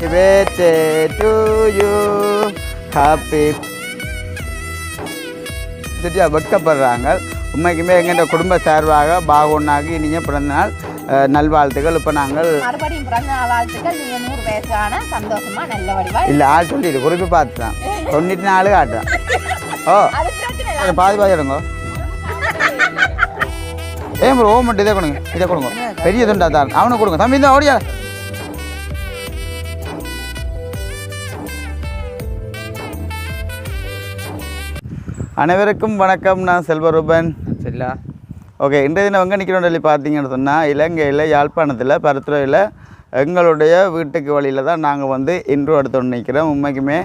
birthday to you. Happy. சரியா வெட்கப்படுறாங்க உண்மைக்குமே எங்கள் குடும்ப சார்பாக பாகுனாகி இனிய பிறந்த நாள் அஹ், நல்வாழ்த்துக்கள். இப்போ நாங்கள் இல்லை ஆள் சொல்லிடு குறிப்பு பார்த்து தான் தொண்ணூற்றி நாலு காட்டுறேன். ஓ பாதி பாதி எடுங்க. ஏன் ப்ரோ ஓ மட்டும் இதை கொடுங்க இதை கொடுங்க. பெரிய துண்டா தான். அவனுக்கு கொடுங்க. தம்பி தான் ஓடியா அனைவருக்கும் வணக்கம். நான் செல்வரூபன் சரிங்களா ஓகே இன்றைய தினம் எங்கே நிற்கிறோம் சொல்லி பார்த்தீங்கன்னு சொன்னால் இலங்கையில் யாழ்ப்பாணத்தில் பருத்துறையில் எங்களுடைய வீட்டுக்கு வழியில் தான் நாங்கள் வந்து இன்ட்ரோ எடுத்து நிற்கிறோம் உண்மைக்குமே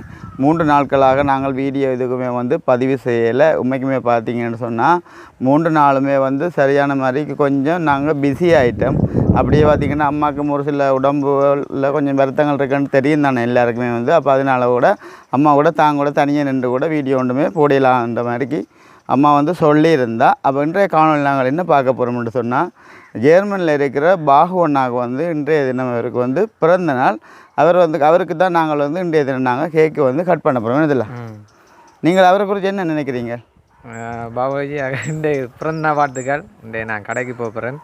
மூன்று நாட்களாக நாங்கள் வீடியோ இதுக்குமே வந்து பதிவு செய்யலை. உண்மைக்குமே பார்த்தீங்கன்னு சொன்னால் மூன்று நாளுமே வந்து சரியான மாதிரி கொஞ்சம் நாங்கள் பிஸி ஆகிட்டோம் அப்படியே பார்த்திங்கன்னா அம்மாவுக்கு ஒரு சில உடம்புல கொஞ்சம் வருத்தங்கள் இருக்குன்னு தெரியும் தானே எல்லாருக்குமே வந்து. அப்போ அதனால கூட அம்மா கூட தாங்க கூட தனியாக நின்று கூட வீடியோ ஒன்றுமே போடலான்ற மாதிரிக்கு அம்மா வந்து சொல்லியிருந்தா அப்போ இன்றைய காணொலி நாங்கள் என்ன பார்க்க போகிறோம்னு சொன்னால் ஜெர்மனியில் இருக்கிற பாகுவண்ணாக்கு வந்து இன்றைய தினம் அவருக்கு வந்து பிறந்த நாள். அவர் வந்து அவருக்கு தான் நாங்கள் வந்து இன்றைய தினம் நாங்கள் கேக்கு வந்து கட் பண்ண போகிறோம் இதில் நீங்கள் அவரை குறித்து என்ன நினைக்கிறீங்க? பாபாஜி இந்த பிறந்த வாழ்த்துக்கள். இந்த நான் கடைக்கு போகிறேன்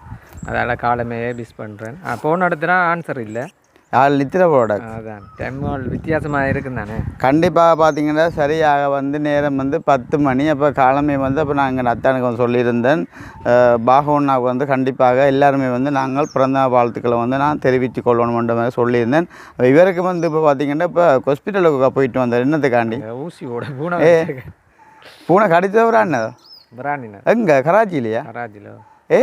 அதால் காலமே மிஸ் பண்ணுறேன் ஃபோன் எடுத்துனா ஆன்சர் இல்லை. ஆள் நித்திர அதான் டைம் வித்தியாசமாக இருக்குன்னு தானே கண்டிப்பாக பார்த்தீங்கன்னா சரியாக வந்து நேரம் வந்து பத்து மணி. அப்போ காலமே வந்து அப்போ நான் எங்கள் அத்தானுக்கு வந்து சொல்லியிருந்தேன். பாகவண்ணாவுக்கு வந்து கண்டிப்பாக எல்லாருமே வந்து நாங்கள் பிறந்த வாழ்த்துக்களை வந்து நான் தெரிவித்து கொள்ளணும்ன்ற மாதிரி சொல்லியிருந்தேன். இவருக்கு வந்து இப்போ பார்த்தீங்கன்னா இப்போ ஹாஸ்பிட்டலுக்கு போயிட்டு வந்தார். என்னத்துக்காண்டி? ஊசியோட பூனை ஏ பூனை கடித்தவரா என்னதோ பிராணின? எங்கே? கராச்சியிலையா கராஜில் ஏ?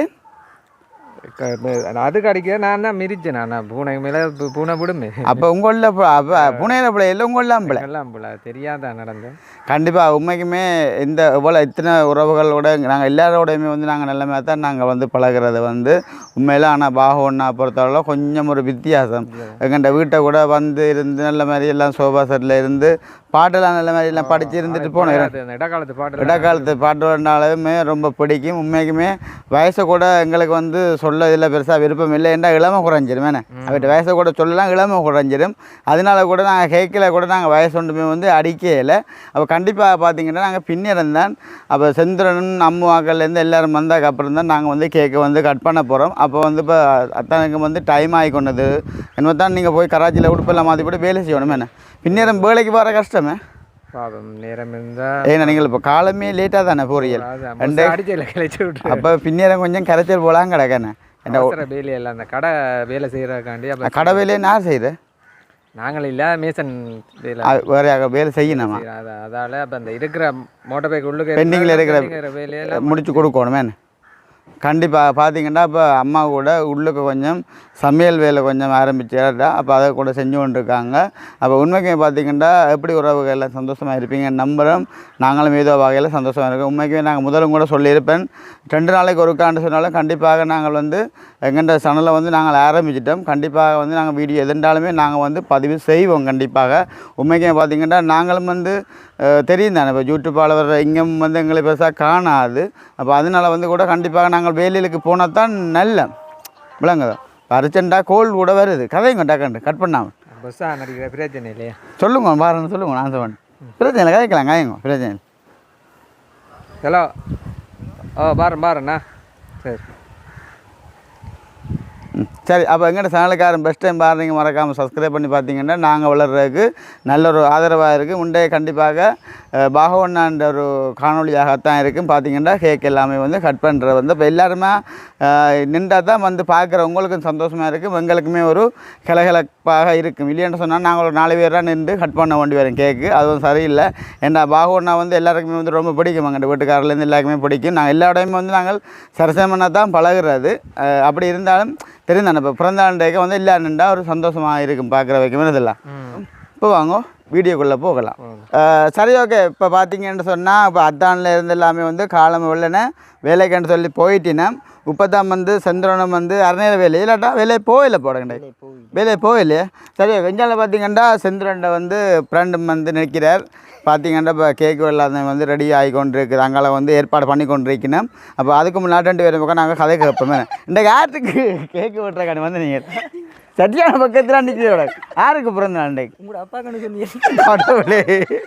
அது கடிக்க நான் தான் மிரிச்சேன் நான் பூனை மேலே பூனை விடுமே. அப்போ உங்களில் அப்போ புனையில பிள்ளை இல்லை உங்களில் பிள்ளை? எல்லாம் போல தெரியாத நடந்தேன் கண்டிப்பாக உண்மைக்குமே இந்த இவ்வளோ இத்தனை உறவுகளோட நாங்கள் எல்லாரோடையுமே வந்து நாங்கள் நல்ல தான் நாங்கள் வந்து பழகுறது வந்து உண்மையில ஆனால் பாகவண்ணா பொறுத்தவரை கொஞ்சம் ஒரு வித்தியாசம். எங்கள்கிட்ட வீட்டை கூட வந்து இருந்து நல்ல மாதிரி எல்லாம் சோபா செட்டில் இருந்து பாட்டெல்லாம் நல்ல மாதிரி எல்லாம் படித்து இருந்துட்டு போனோம் அந்த இடக்காலத்து பாட்டு இடைக்காலத்து பாட்டுனாலுமே ரொம்ப பிடிக்கும். உண்மைக்குமே வயசை கூட எங்களுக்கு வந்து சொல்ல இதில் பெருசாக விருப்பம் இல்லை. ஏன்னா இளமை குறைஞ்சிரும் என்ன அவர்கிட்ட வயசை கூட சொல்லலாம் இளமை குறைஞ்சிரும். அதனால கூட நாங்கள் கேட்கல கூட நாங்கள் வயசு ஒன்றுமே வந்து அடிக்கல அப்போ கண்டிப்பாக பார்த்தீங்கன்னா நாங்கள் பின்னிடம் தான். அப்போ செந்திரன் அம்முவாக்கள்லேருந்து எல்லாரும் வந்ததுக்கு அப்புறம் தான் நாங்கள் வந்து கேக்கை வந்து கட் பண்ண போகிறோம் அப்போ வந்து இப்போ அத்தனுக்கு வந்து டைம் ஆகி கொண்டது. என்ன தான் நீங்கள் போய் கராச்சியில் உடுப்பெல்லாம் மாற்றி போட்டு வேலை செய்யணும் என்ன? பின்னேரம் வேலைக்கு வர கஷ்டமே பாவம் நேரம் இருந்தா ஏன்னா நீங்கள் இப்போ காலமே லேட்டாக தானே போறீங்க ரெண்டு அடிச்சல கிளச்சி விட்டு அப்போ பின்னேரம் கொஞ்சம் கரைச்சல் போலாம் கிடக்கண்ணே வேலையெல்லாம் அந்த கடை வேலை செய்யறதுக்காண்டி அப்ப கடவுளே நான் செய்கிறேன் நாங்கள் இல்ல மேசன் வேலை. வேற வேலை செய்யணுமா? அதால அப்ப அந்த இருக்கிற மோட்டர் பைக் உள்ளுக்கு பெண்டிங்கில் இருக்கிற வேலையில முடிச்சு கொடுக்கணுமே கண்டிப்பாக பார்த்தீங்கன்னா இப்போ அம்மா கூட உள்ளுக்கு கொஞ்சம் சமையல் வேலை கொஞ்சம் ஆரம்பிச்சிடா அப்போ அதை கூட செஞ்சு கொண்டு இருக்காங்க அப்போ உண்மைக்கு பார்த்தீங்கன்னா எப்படி உறவுகளில் சந்தோஷமாக இருப்பீங்க? நம்புகிறோம் நாங்களும் ஏதோ வகையில் சந்தோஷமாக இருக்கோம். உண்மைக்குமே நாங்கள் முதலும் கூட சொல்லியிருப்பேன். ரெண்டு நாளைக்கு ஒருக்காண்டு சொன்னாலும் கண்டிப்பாக நாங்கள் வந்து எங்கள்கிட்ட சேனலை வந்து நாங்கள் ஆரம்பிச்சிட்டோம். கண்டிப்பாக வந்து நாங்கள் வீடியோ எதுண்டாலுமே நாங்கள் வந்து பதிவு செய்வோம் கண்டிப்பாக. உண்மைக்கே பார்த்தீங்கன்னா நாங்களும் வந்து தெரியும் தானே. இப்போ யூடியூப்பால் வர்ற இங்கும் வந்து எங்களை பெருசாக காணாது. அப்போ அதனால வந்து கூட கண்டிப்பாக நாங்கள் வேலைகளுக்கு போனால் தான் நல்ல விளங்குதான் அர்ஜென்ட்டாக கோல் கூட வருது. கதைங்க டக்கண்டு கட் பண்ணாமல் பஸ்ஸா நடிக்கிற பிரச்சனை இல்லையா? சொல்லுங்க பாருங்க சொல்லுங்க நான் சொல்லுவேன் பிரச்சனை இல்லை கதைக்கலாம் கதைங்க பிரச்சனை ஹலோ. ஓ பாரு பாருண்ணா சரி. சரி அப்போ எங்கள்கிட்ட சேனலுக்காரன் பெஸ்ட் டைம் பாருங்க மறக்காமல் சப்ஸ்கிரைப் பண்ணி பார்த்தீங்கன்னா நாங்கள் வளர்கிறதுக்கு நல்ல ஒரு ஆதரவாக இருக்குது உண்டைய கண்டிப்பாக அஹ், பாகவண்ணான்ற ஒரு காணொலியாகத்தான் இருக்கும். பார்த்தீங்கன்னா கேக் எல்லாமே வந்து கட் பண்ணுறது வந்து இப்போ எல்லாருமே நின்றால் தான் வந்து பார்க்குற உங்களுக்கும் சந்தோஷமாக இருக்கும். எங்களுக்குமே ஒரு கிளகிழப்பாக இருக்கும். இல்லைன்னு சொன்னால் நாங்கள் ஒரு நாலு பேராக நின்று கட் பண்ண வேண்டி வரும் கேக்கு அதுவும் சரியில்லை. ஏன்னா பாகவண்ணா வந்து எல்லாருக்குமே வந்து ரொம்ப பிடிக்கும். எங்கள் வீட்டுக்காரர்லேருந்து எல்லாருக்குமே பிடிக்கும். நாங்கள் எல்லா இடமே வந்து நாங்கள் சரசமனாக தான் பழகுறது. அப்படி இருந்தாலும் தெரியும் தானே. இப்போ பிறந்த ஆண்டைக்கு வந்து எல்லா நின்றா ஒரு சந்தோஷமாக இருக்கும் பார்க்குற வைக்கும் இதெல்லாம் இப்போ வாங்க. வீடியோக்குள்ளே போகலாம். சரி ஓகே. இப்போ பார்த்தீங்கன்னு சொன்னால் இப்போ அத்தானில் இருந்து எல்லாமே வந்து காலம் வெள்ளனே வேலைக்குன்னு சொல்லி போயிட்டினா இப்போதான் வந்து செந்திரனம் வந்து அரைநேர வேலை. இல்லாட்டா வேலையை போகல போடங்கண்டே வேலையை போகலையே. சரி வெஞ்சால பார்த்தீங்கன்னா செந்திரண்டை வந்து ஃப்ரெண்டும் வந்து நிற்கிறார். பார்த்தீங்கன்னா இப்போ கேக்கு எல்லாத்தையும் வந்து ரெடி ஆகி கொண்டு இருக்குது அங்கால வந்து ஏற்பாடு பண்ணி கொண்டு இருக்கணும் அப்போ அதுக்கு முன்னாடி ரெண்டு பேரும் பக்கம் நாங்கள் கதை கேட்போமே. இந்த யாருக்கு கேக்கு வெட்டுறக்காண்டி வந்து நீங்கள் சரியான பக்கத்தில் நிற்கிறோட யாருக்கு பிறந்த நாள் இன்றைக்கு உங்களோட அப்பா சொன்னீங்க.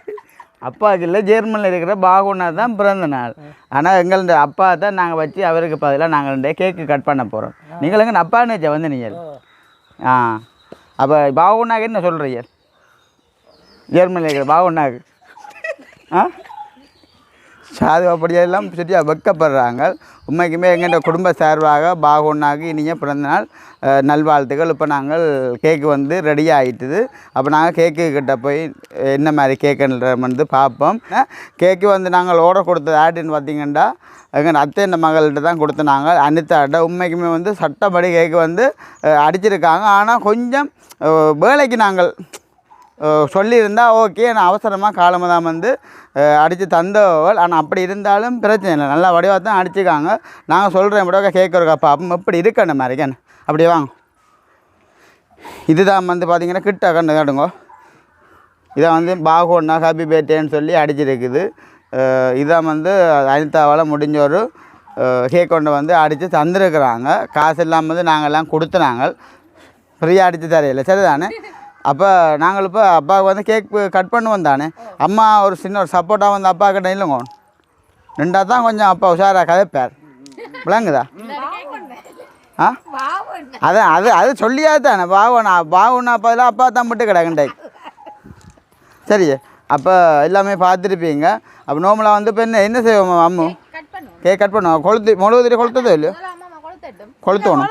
அப்பாவுக்கு இல்லை ஜெர்மனியில் இருக்கிற பாகுனா தான் பிறந்த நாள். ஆனால் எங்களோட அப்பா தான் நாங்கள் வச்சு அவருக்கு பதிலாக நாங்கள் ரெண்டே கேக்கு கட் பண்ண போகிறோம் நீங்கள் எங்கள் அப்பான்னு வச்ச வந்து நீங்கள் ஆ. அப்போ பாகுனாக்கு என்ன சொல்கிறீங்க ஜெர்மனியில் இருக்கிற பாகுனாக்கு ஆ? சாது அப்படியெல்லாம் சரியாக வெக்கப்படுறாங்க. உண்மைக்குமே எங்கள் குடும்ப சார்பாக பாகுனாக்கு இனிய பிறந்தநாள் அஹ், நல்வாழ்த்துக்கள். இப்போ நாங்கள் கேக்கு வந்து ரெடி ஆகிட்டுது அப்போ நாங்கள் கேக்கு கிட்ட போய் என்ன மாதிரி கேக்குன்ற வந்து பார்ப்போம் கேக்கு வந்து நாங்கள் ஆர்டர் கொடுத்தது ஆட்டுன்னு பார்த்தீங்கன்னா எங்கள் அத்தை இந்த மகள்கிட்ட தான் கொடுத்து நாங்கள் அனிதாட்ட உண்மைக்குமே வந்து சட்டப்படி கேக்கு வந்து அடிச்சிருக்காங்க. ஆனால் கொஞ்சம் வேலைக்கு நாங்கள் சொல்லியிருந்தால் ஓகே நான் அவசரமாக காலமாக வந்து அடித்து தந்தவள். ஆனால் அப்படி இருந்தாலும் பிரச்சனை இல்லை. நல்லா வடிவாக தான் அடிச்சுக்காங்க. நாங்கள் சொல்கிறேன் இப்படி கேட்குறோம் அப்போ அப்போ எப்படி இருக்கணும் மாதிரிக்கன் அப்படி வாங்க. இதுதான் வந்து பார்த்தீங்கன்னா கிட்ட கண்டு காட்டுங்க. இதான் வந்து பாகோன்னா ஹாப்பி பேட்டேன்னு சொல்லி அடிச்சிருக்குது. இதான் வந்து அனிதாவால் முடிஞ்ச ஒரு கேக் கொண்டு வந்து அடித்து தந்துருக்குறாங்க. காசு இல்லாமல் வந்து நாங்கள்லாம் கொடுத்துனாங்க ஃப்ரீயாக அடித்து தரையில. சரிதானே? அப்போ நாங்கள் இப்போ அப்பாவுக்கு வந்து கேக் கட் பண்ணுவோம் தானே. அம்மா ஒரு சின்ன ஒரு சப்போர்ட்டாக வந்து அப்பா கிட்ட இல்லைங்க. நின்றா தான் கொஞ்சம் அப்பா உஷாராக கதைப்பார். விளங்குதா? ஆ? அதான் அது அது சொல்லியா தானே. பாவனா பாவனா பதிலாக அப்பா தான் மட்டும் கிடக்குண்டை சரி அப்போ எல்லாமே பார்த்துருப்பீங்க. அப்போ நோமலாக வந்து இப்போ என்ன என்ன செய்வோம் அம்மு? கேக் கட் பண்ணுவோம். கொளுத்து முழுவதுரி கொளுத்ததோ இல்லையோ முதல்ல அம்மா அம்மா கொளுத்தட்டும் கொளுத்தணும்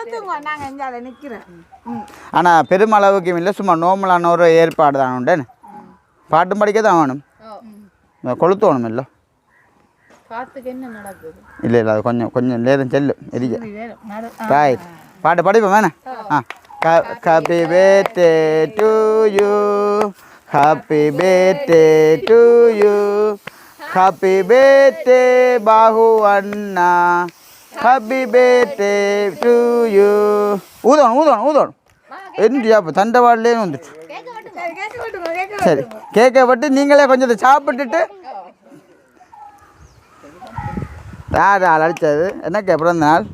ஆனால் பெருமளவுக்கு இல்லை. சும்மா நோமலான ஒரு ஏற்பாடு தான் உண்டு. பாட்டும் படிக்க தான் வேணும். கொளுத்தணும் இல்லை. இல்லை இல்லை. அது கொஞ்சம் கொஞ்சம் நேரம் செல்லும் எரிக்க. ரைட் பாட்டு படிப்போம் வேணே ஆ. Happy birthday to you happy birthday to you happy birthday Phagu அண்ணா ஹாப்பி பேர்த்டே டு யூ ஊதணும் ஊதணும் ஊதணும் என்னடி அப்போ தண்டவாள்லேயே வந்துட்டு சரி கேக்கை பட்டு நீங்களே கொஞ்சம் இதை சாப்பிட்டுட்டு யார் ஆள் அடித்தது என்னக்கா பிறந்த நாள்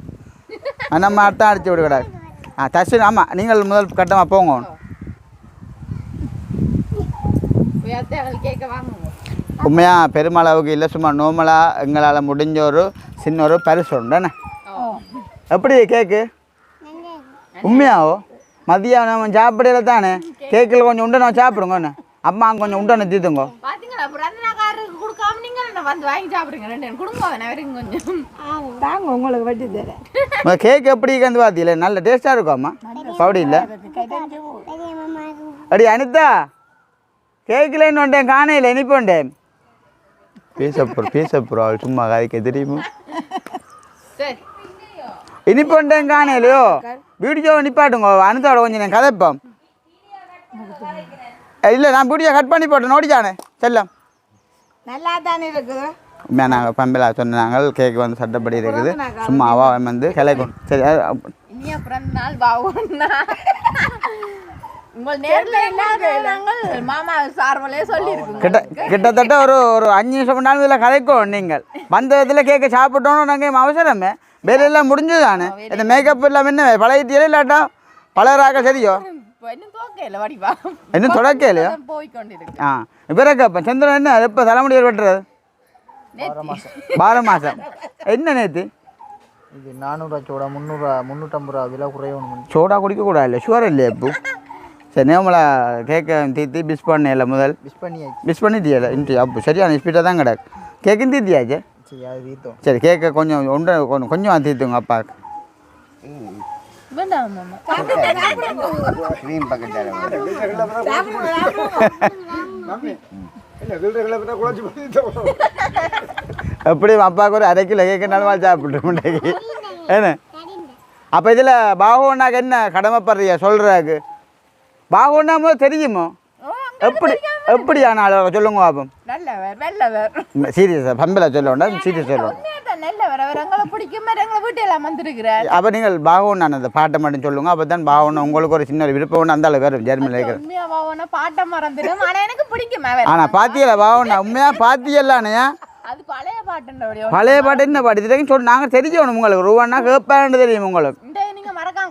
நம்ம அடுத்த அடித்து விடக்கூடாது ஆ தர்ஷன் ஆமாம் நீங்கள் முதல் கட்டமாக போங்க கேட்க உண்மையாக பெருமளவுக்கு இல்லை சும்மா நோமலாக எங்களால் முடிஞ்ச ஒரு சின்ன ஒரு பரிசு உண்டுண்ணே எப்படி கேக்கு உண்மையாவோ? மதியம் நம்ம சாப்பிடல தானே? கேக்கில் கொஞ்சம் உண்டை நான் சாப்பிடுங்க ஒன்று அம்மா கொஞ்சம் உண்டனை தீத்துங்க. கேக் எப்படி வந்து பார்த்தீங்களே நல்ல டேஸ்ட்டாக இருக்கும்மா பவுடி இல்லை? அடி அனிதா. கேக்கில் உண்டேன் காணையில் இனிப்பு உண்டேன் பேசப்போம் பேசப்போம் அவள் சும்மா கதைக்க தெரியுமோ? சரி. இனிப்பு உண்டேன் காணையிலையோ வீடியோ நிப்பாட்டுங்க. அனிதாவோட கொஞ்சம் நான் கதைப்போம் இல்லை நான் வீடியோ கட் பண்ணி போட்டேன். நோடிச்சானே செல்லம். நல்லா தானே இருக்குது? உண்மையாக நாங்கள் பம்பிலா சொன்னாங்க. கேக் வந்து சட்டப்படி இருக்குது. சும்மா அவா வந்து கிளைக்கும் சரி உங்கள் நேர்ல இல்லாத நாங்கள் மாமா சார்பலே சொல்லி கிட்ட கிட்டத்தட்ட ஒரு ஒரு அஞ்சு நிமிஷம் முன்னாடி இதில் கதைக்கும் நீங்கள். வந்த இதில் கேட்க சாப்பிட்டோன்னு நாங்கள் அவசரமே. வேலை எல்லாம் முடிஞ்சது தானே இந்த மேக்கப் எல்லாம் என்ன பழகிட்டே இல்லாட்டா? பழகிறாக்க சரியோ? இன்னும் தொடக்க இல்லையா போய் கொண்டிருக்கு ஆ பிறகு இப்போ சந்திரன் என்ன எப்போ தலைமுடி வெட்டுறது? பார மாதம் என்ன நேற்று இது நானூறுவா சோடா முந்நூறுவா முந்நூற்றம்பது ரூபா விலை குறையணும். சோடா குடிக்கக்கூடாது இல்லை ஷுவர் இல்லையா இப்போ? சரி நேமலா கேட்க தீத்தி பிஸ் பண்ணல முதல்? மிஸ் பண்ணியாச்சு. மிஸ் பண்ணிட்டியல இன்ட்டு அப்போ சரியான ஸ்பீடாக தான் கிடக்கு. கேக்கும் தீத்தியாச்சு சரி அது சரி கேட்க கொஞ்சம் உண்டை கொஞ்சம் கொஞ்சம் தீர்த்துங்க அப்பாவுக்கு மாமா எப்படி அப்பாவுக்கு ஒரு அரை கிலோ கேட்க நலமாக சாப்பிட்டு முட்டைக்கு என்ன? அப்போ இதில் பாகுனாக்கு என்ன கடமைப்படுறியா? சொல்கிறாக்கு போது தெரியுமோ? எப்படி எப்படி ஆனால் சொல்லுங்க பாப்போம் நல்லவர் நல்லவர் சீரியஸாக பம்பில் சொல்ல வேண்டாம் சீரியஸ் சொல்லுவோம் அப்போ நீங்கள் பாகுன்னு அந்த பாட்டை மட்டும் சொல்லுங்க அப்போ தான் பாகுன்னு உங்களுக்கு ஒரு சின்ன ஒரு விருப்பம் ஒன்று அந்த வரும் ஜெர்மனியில் இருக்கிற உண்மையா பாவனா பாட்டை மறந்துடும் ஆனா எனக்கு பிடிக்கும் ஆனால் பாத்தியல பாகுண்ணா உண்மையாக பாத்தியல்லானையா பழைய பாட்டு என்ன பாட்டு? இதுக்கு சொல்லி நாங்கள் தெரிஞ்சோணும் உங்களுக்கு. ரூபான்னா கேட்பான்னு தெரியும் உங்களுக்கு.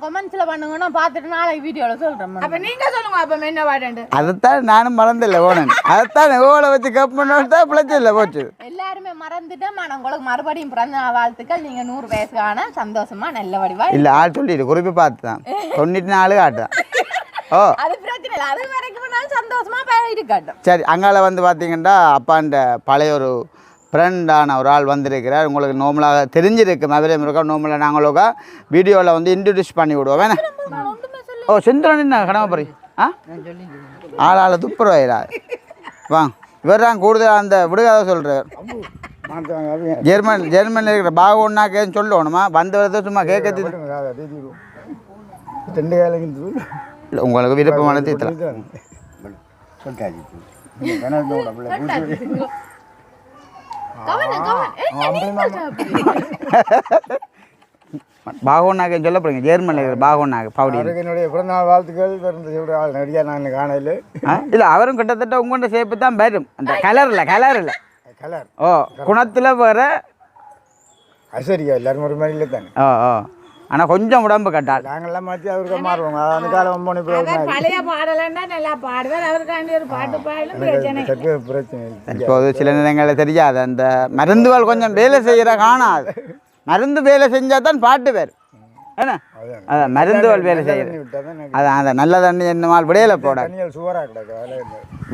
கொமெண்ட்ஸ்ல பண்ணுங்கன்னா பார்த்துட்டு நாளைக்கு வீடியோல சொல்றேன் அப்ப நீங்க சொல்லுங்க அப்ப என்ன பாட்டு அதைத்தான் நானும் மறந்தில்லை ஓனன். அதைத்தான் ஓலை வச்சு கப் பண்ணி தான் பிழைச்சில்ல போச்சு. எல்லாருமே மறந்துட்டேன் நான் உங்களுக்கு மறுபடியும் பிறந்த நாள் வாழ்த்துக்கள். நீங்க நூறு வயசுக்கான சந்தோஷமா நல்ல வடிவா இல்லை ஆள் சொல்லிடு குறிப்பி பார்த்து தான் தொண்ணூற்றி நாலு காட்டுதான். ஓ. அது பிரச்சனை இல்லை. அது வரைக்கும் நான் சந்தோஷமா இருக்கட்டும் சரி அங்கால வந்து பார்த்தீங்கன்னா அப்பாண்ட பழைய ஒரு ஃப்ரெண்டான ஒரு ஆள் வந்திருக்கிறார். உங்களுக்கு நோமலாக தெரிஞ்சிருக்கு. அவரே இருக்கா நோமலாக நாங்களுக்கா வீடியோவில் வந்து இன்ட்ரடியூஸ் பண்ணி விடுவோம். வேணா ஓ செந்திரன் என்ன? கடமை போறீ ஆ? ஆள் ஆள் துப்புரவாயிரா வாங்க இவர் தான் கூடுதல் அந்த விடுகாத சொல்கிறார் ஜெர்மன் ஜெர்மனில் இருக்கிற பாகோன்னா கேன்னு சொல்லணுமா வந்த வரது சும்மா கேட்கறது உங்களுக்கு விருப்பமான தீர்த்தலாம் சாப்பிடுறீங்க? பாகோன்னாக்கேன்னு சொல்ல போகிறீங்க ஜெர்மனில் இருக்கிற பாகோன்னாக்கு பவுடி. என்னுடைய பிறந்தநாள் வாழ்த்துக்கள் பிறந்த ஆள் நடிகா நான் காணையில் ஆ இல்லை அவரும் கிட்டத்தட்ட உங்கள்கிட்ட சேப்பு தான் வரும். அந்த கலரில் கலரில். கலர். ஓ குணத்தில் வேறு ஐஸ்வர்யா எல்லாரும் ஒரு மாதிரி இல்லை தானே. ஓ ஓ. ஆனால் கொஞ்சம் உடம்பு கட்டால் நாங்கள்லாம் மாற்றி அவருக்கு மாறுவோம். அந்த காலம் ஒம்பது பழைய பாடலன்னா நல்லா பாடுவார். அவருக்காண்டி ஒரு பாட்டு பாடலும் பிரச்சனை பிரச்சனை இல்லை. இப்போது சில நேரங்களில் தெரியாது. அந்த மருந்துகள் கொஞ்சம் வேலை செய்கிற காணாது. மருந்து வேலை செஞ்சால் தான் பாட்டு பேர் என்ன அதான். மருந்துகள் வேலை தான் அதான் அதான் நல்ல தண்ணி என்னமால் விடையில போட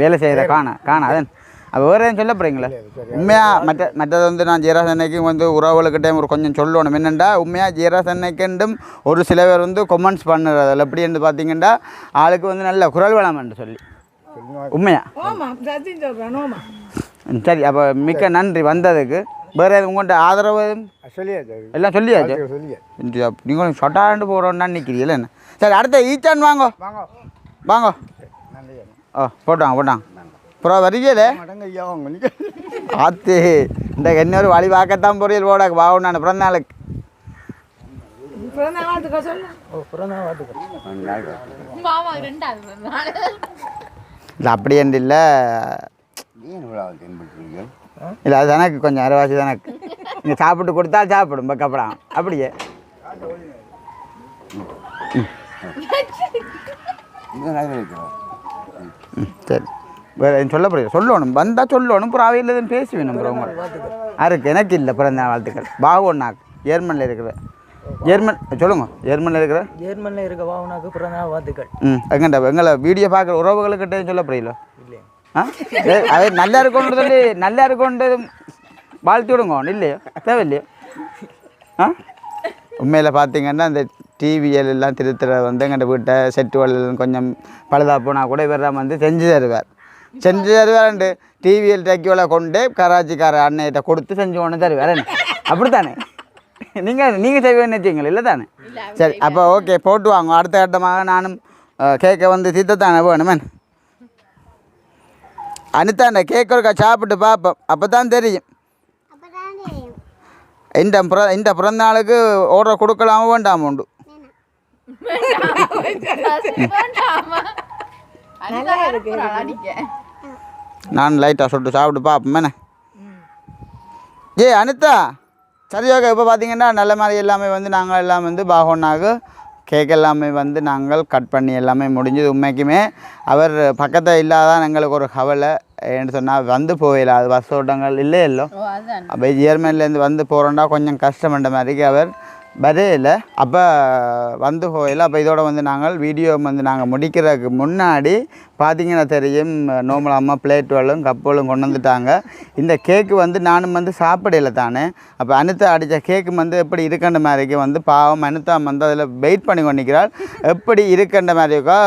வேலை செய்கிற காணா காணா. அதன். அப்போ வேறு எதுவும் சொல்ல போகிறீங்களா உண்மையாக மற்ற மற்றது வந்து நான் ஜீராசன்னைக்கும் வந்து உறவுகளுக்கிட்டே ஒரு கொஞ்சம் சொல்லணும். என்னென்னா உண்மையாக ஜீராசன்னைக்கண்டும் ஒரு சில பேர் வந்து கொமெண்ட்ஸ் பண்ணுறது அதில் எப்படின்னு பார்த்தீங்கன்னா ஆளுக்கு வந்து நல்ல குரல் வளம் என்று சொல்லி. உண்மையா? சரி அப்போ மிக்க நன்றி வந்ததுக்கு. வேறு எதுவும் உங்கள்கிட்ட ஆதரவு எல்லாம் சொல்லியாச்சு நீங்களும் சொட்டாண்டு போகிறோன்னா நிற்கிறீங்களா என்ன? சரி அடுத்த ஈச்சான் வாங்கோ. வாங்க. வாங்கோ. நன்றி ஓ போட்டாங்க போட்டாங்க. அப்புறம் வரீங்களே நீங்கள் ஆத்து இந்த இன்னொரு வழி பார்க்கத்தான் பொரியல் போட பாவம் நான் பிறந்த நாளுக்கு. இல்லை அப்படி என்று இல்லை. இல்லை அது எனக்கு கொஞ்சம் அரைவாசி எனக்கு இங்கே சாப்பிட்டு கொடுத்தா சாப்பிடும் பக்கப்படாம் அப்படியே. சரி. வேறு எதுவும் சொல்ல முடியாது சொல்லணும். வந்தால் சொல்லணும். அப்புறம் அவையில் எதுவும் பேசுவேன் அப்புறம் உங்களை. யாருக்கு? எனக்கு இல்லை. பிறந்த வாழ்த்துக்கள். பாகோன்னாக்கு ஜெர்மனியில் இருக்கிற. ஜெர்மன் சொல்லுங்க. ஜெர்மனியில் இருக்கிற? ஜெர்மனில் இருக்க வாவனாக்கு பிறந்தநாள் வாழ்த்துக்கள். ம். எங்கண்டா எங்களை வீடியோ பார்க்குற உறவுகளுக்கிட்டே சொல்ல புரியல ஆ? அது நல்லா இருக்கும்னு சொல்லி நல்லா இருக்கும்னு வாழ்த்து விடுங்க. இல்லையோ? தேவையில்லையோ? ஆ? உண்மையில் பார்த்தீங்கன்னா இந்த டிவிஎல் எல்லாம் திருத்துற வந்து எங்கள் வீட்டை செட்டுவல் கொஞ்சம் பழுதா போனால் கூட இவர் வந்து செஞ்சு தருவார். செஞ்சு தருவார்ண்டு. டிவிஎல் டெக்கியோல கொண்டு கராச்சிக்கார அண்ணையிட்ட கொடுத்து செஞ்சு கொண்டு தருவார் என்ன அப்படித்தானே? நீங்கள் நீங்கள் செய்வேன்னு வச்சுங்களா இல்லை தானே சரி அப்போ ஓகே போட்டு வாங்க. அடுத்த கட்டமாக நானும் கேக்கை வந்து தீர்த்தத்தானே வேணுமே அனிதா கேக் ஒருக்கா சாப்பிட்டு பார்ப்போம் அப்போ தான் தெரியும். இந்த பிற இந்த பிறந்த நாளுக்கு ஆர்டர் கொடுக்கலாமா வேண்டாமா உண்டு அனுப்புறாள் அடிக்க. நான் லைட்டாக சொல்லிட்டு சாப்பிட்டு பார்ப்போமேண்ணே ஏ அனிதா சரி ஓகே இப்போ பார்த்தீங்கன்னா நல்ல மாதிரி எல்லாமே வந்து நாங்கள் எல்லாம் வந்து பாகோன்னாக கேக் எல்லாமே வந்து நாங்கள் கட் பண்ணி எல்லாமே முடிஞ்சது உண்மைக்குமே. அவர் பக்கத்தில் இல்லாதான் எங்களுக்கு ஒரு கவலை. ஏன்னு சொன்னால் வந்து போயிடல அது பஸ் ஓட்டங்கள் இல்லை. அப்போ ஜெர்மனிலேருந்து வந்து போகிறோன்னா கொஞ்சம் கஷ்டப்பட்ட மாதிரிக்கு அவர் வரையில அப்போ வந்து கோயில் அப்போ இதோட வந்து நாங்கள் வீடியோ வந்து நாங்கள் முடிக்கிறதுக்கு முன்னாடி பார்த்தீங்கன்னா தெரியும் நோமல் அம்மா பிளேட்டுகளும் கப்புகளும் கொண்டு வந்துட்டாங்க. இந்த கேக்கு வந்து நானும் வந்து சாப்பிடல தானே. அப்போ அனிதா அடித்த கேக்கு வந்து எப்படி இருக்கின்ற மாதிரிக்கு வந்து பாவம் அனிதா வந்து அதில் வெயிட் பண்ணி கொண்டிருக்கிறாள். எப்படி இருக்கின்ற மாதிரிக்கோ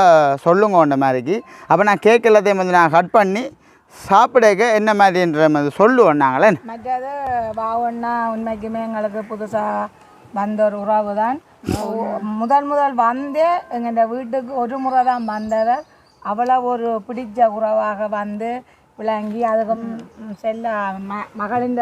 சொல்லுங்க கொண்ட மாதிரிக்கு. அப்போ நான் கேக் எல்லாத்தையும் வந்து நான் கட் பண்ணி சாப்பிடக்க என்ன மாதிரின்ற மாதிரி சொல்லுவோம் நாங்களே. மற்றது பாவண்ணா உண்மைக்குமே எங்களுக்கு புதுசாக வந்த ஒரு உறவு தான் முதல் முதல் வந்தே எங்கள் வீட்டுக்கு ஒரு முறை தான் வந்தவர். அவ்வளோ ஒரு பிடிச்ச உறவாக வந்து விளங்கி அதுக்கு செல்ல ம மகளின்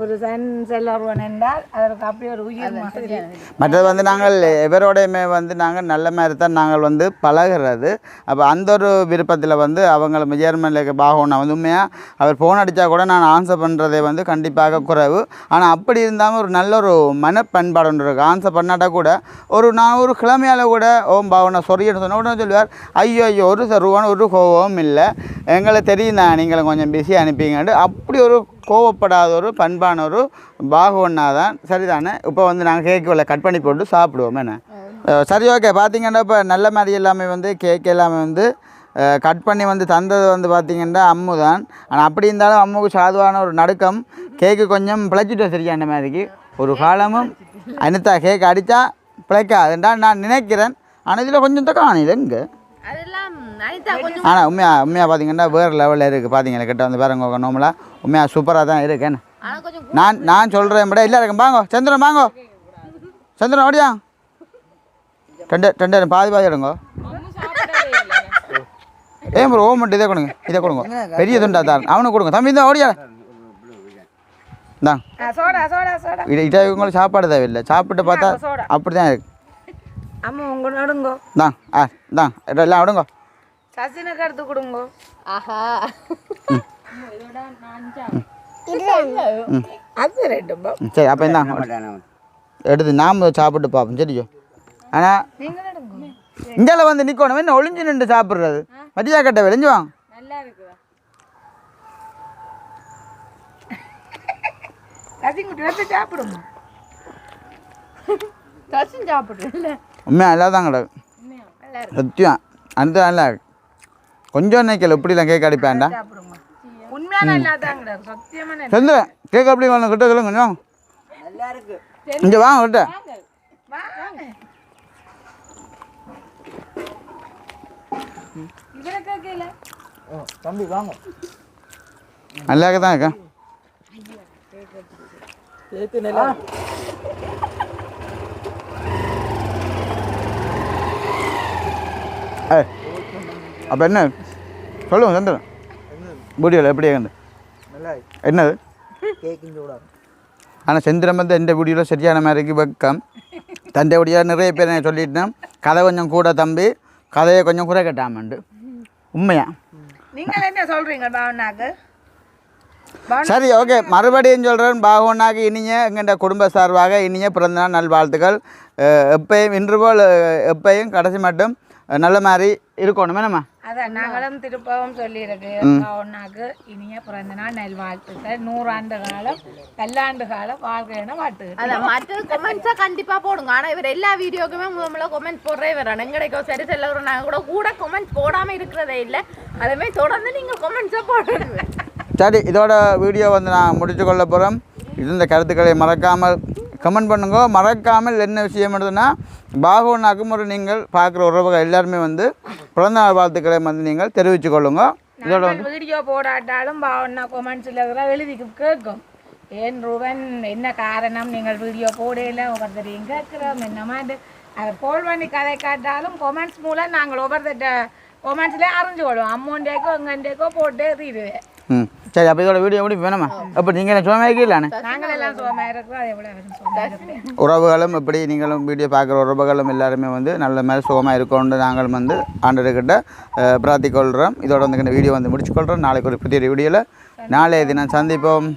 புருஷன் செல்லொருவன் என்றால் அதற்கு அப்படி ஒரு உயிர் மாதிரி. மற்றது வந்து நாங்கள் எவரோடையுமே வந்து நாங்கள் நல்ல மாதிரி தான் நாங்கள் வந்து பழகிறது. அப்போ அந்த ஒரு விருப்பத்தில் வந்து அவங்கள ஜெர்மனில் பாகோனா வந்து உண்மையாக அவர் ஃபோன் அடித்தா கூட நான் ஆன்சர் பண்ணுறதே வந்து கண்டிப்பாக குறைவு. ஆனால் அப்படி இருந்தாலும் ஒரு நல்ல ஒரு மனப்பண்பாடு ஒன்று இருக்குது ஆன்சர் பண்ணாட்டா கூட ஒரு நான் ஒரு கிழமையால் கூட ஓம் பாவனா சொரியன்னு சொன்ன உடனே சொல்லுவார் ஐயோ ஐயோ ஒரு சருவான ஒரு கோவம் இல்லை. எங்களுக்கு தெரியும் தான் நீங்களை கொஞ்சம் பிஸி அனுப்பிங்கன்ட்டு அப்படி ஒரு கோவப்படாத ஒரு பண்பான ஒரு பாகுவண்ணா தான் சரிதானே? இப்போ வந்து நாங்கள் கேக்கு கட் பண்ணி போட்டு சாப்பிடுவோம். என்ன? சரி ஓகே பார்த்தீங்கன்னா இப்போ நல்ல மாதிரி எல்லாமே வந்து கேக் எல்லாமே வந்து கட் பண்ணி வந்து தந்தது வந்து பார்த்தீங்கன்னா அம்மு தான் ஆனால் அப்படி இருந்தாலும் அம்முக்கு சாதுவான ஒரு நடுக்கம். கேக்கு கொஞ்சம் பிழைச்சிட்டு சரியா அந்த மாதிரிக்கு. ஒரு காலமும் அனிதா கேக் அடித்தா பிழைக்காதுன்றா நான் நினைக்கிறேன். ஆனால் இதில் கொஞ்சம் தான் காணிது எங்கே அதெல்லாம் ஆனால் உண்மையாக உண்மையாக பார்த்தீங்கன்னா வேறு லெவலில் இருக்குது பார்த்தீங்களா கிட்ட வந்து பாருங்க நார்மலாக உண்மையாக சூப்பராக தான் இருக்கு. என்ன? ஆனா கொஞ்சம் நான் நான் சொல்கிறேன் விட இல்லை இருக்கும் வாங்கோ. சந்திரன் வாங்கோ. சந்திரன் ஓடியா. ரெண்டு ரெண்டு பாதி பாதி எடுங்கோ. ஏன் ப்ரோ ஓம் மட்டும் இதை கொடுங்க இதை கொடுங்க. பெரிய துண்டா தான். அவனுக்கு கொடுங்க. தம்பி தான் ஓடியா. தான் ஆ, சோடா சோடா சோடா. இதை இதை இவங்களுக்கு சாப்பாடு தேவையில்லை. சாப்பிட்டு பார்த்தா அப்படி தான் இருக்கு. அம்மா உங்க நடுங்கோ தான் ஆ தான் எல்லாம் விடுங்கோ சசினுக்கு எடுத்து கொடுங்கோ ஆஹா அது சரி அப்போ என்ன எடுத்து நாம் சாப்பிட்டு பார்ப்போம் சரியோ? ஆனால் இங்கால வந்து நிற்கணும் என்ன ஒளிஞ்சு நின்று சாப்பிட்றது? மதியா கட்ட விளைஞ்சு வாங்க நல்லா இருக்குதா சாப்பிடுமா? ரசம் சாப்பிடுறேன் உண்மையாக நல்லா தான் கிடக்கு சத்தியம். அந்த நல்லா இருக்கு. கொஞ்சம் நினைக்கல இப்படிலாம் கேக் அடிப்பேன்டா? சந்திரன் கேக் அப்படி வாங்க கிட்ட சொல்லுங்க கொஞ்சம். இங்கே வாங்க கிட்ட. தம்பி வாங்க. நல்லா தான் இருக்கேன் ஏ அப்போ என்ன? சொல்லுங்க சந்திரன். வீடியோவில் எப்படி நல்லா என்னது? ஆனால் செந்திரம் வந்து எந்த வீடியோவில் சரியான மாதிரிக்கு வெக்கம். தந்தை வீடியோ நிறைய பேர் நான் சொல்லிட்டேன் கதை கொஞ்சம் கூட தம்பி கதையை கொஞ்சம் குறை கட்டாமண்டு. உண்மையா? நீங்கள் என்ன சொல்றீங்க பாவனாக்கு? சரி ஓகே. மறுபடியும் சொல்கிறேன் பாகுவனாக்கு இனிய எங்கள்ட குடும்ப சார்பாக இனிய பிறந்தநாள் நல்வாழ்த்துக்கள். எப்பயும் இன்று போல் எப்பயும் கடைசி மட்டும் நல்ல மாதிரி இருக்கணும் என்னம்மா அதான் நாங்களும் திருப்பவும் சொல்லியிருக்கு. பாவனாக்கு இனிய பிறந்த நாள் நல்வாழ்த்துக்கள் நூறாண்டு காலம் பல்லாண்டு காலம் வாழ்க்கையான வாழ்த்துக்கள். அதான் மற்ற கொமெண்ட்ஸா கண்டிப்பா போடுங்க. ஆனா இவர் எல்லா வீடியோக்குமே முதல்ல கொமெண்ட் போடுறே வரான் எங்கடைக்கோ சரி செல்ல நாங்க கூட கூட கொமெண்ட் போடாம இருக்கிறதே இல்லை. அதுமே தொடர்ந்து நீங்க கொமெண்ட்ஸா போடுறது சரி இதோட வீடியோ வந்து நான் முடித்து கொள்ள போகிறோம் இருந்த கருத்துக்களை மறக்காமல் கமெண்ட் பண்ணுங்க. மறக்காமல் என்ன விஷயம் இருந்ததுன்னா பாகவனாக்கும் ஒரு நீங்கள் பார்க்குற உறவுகள் எல்லாருமே வந்து பிறந்தநாள் வாழ்த்துக்களை வந்து நீங்கள் தெரிவித்து கொள்ளுங்க. இதோட நாங்கள் வீடியோ போடாட்டாலும் பாவனா கொமெண்ட்ஸில் எழுதி கேட்கும். ஏன் ரூபன் என்ன காரணம்? நீங்கள் வீடியோ போடையில ஒவ்வொருத்தரையும் கேட்குறோம். என்ன மாதிரி? அதை கோல் பண்ணி கதை காட்டாலும் கொமெண்ட்ஸ் மூலம் நாங்கள் ஒவ்வொருத்தட்ட கொமெண்ட்ஸ்லேயே அறிஞ்சு கொள்வோம். அம்மோண்டேக்கோ எங்கண்டேக்கோ போட்டு எறிடுவேன் ம். சரி அப்போ இதோட வீடியோ முடி வேணுமா? அப்போ நீங்கள் என்ன சுகமாக உறவுகளும் எப்படி நீங்களும் வீடியோ பார்க்குற உறவுகளும் எல்லாருமே வந்து நல்ல மாதிரி சுகமாக இருக்கணும்னு நாங்கள் வந்து ஆண்டர்கிட்ட பிரார்த்திக்கொள்கிறோம் இதோட வந்து இந்த வீடியோ வந்து முடிச்சுக்கொள்கிறோம் நாளைக்கு ஒரு புதிய வீடியோவில் நாளைய தினம் சந்திப்போம்.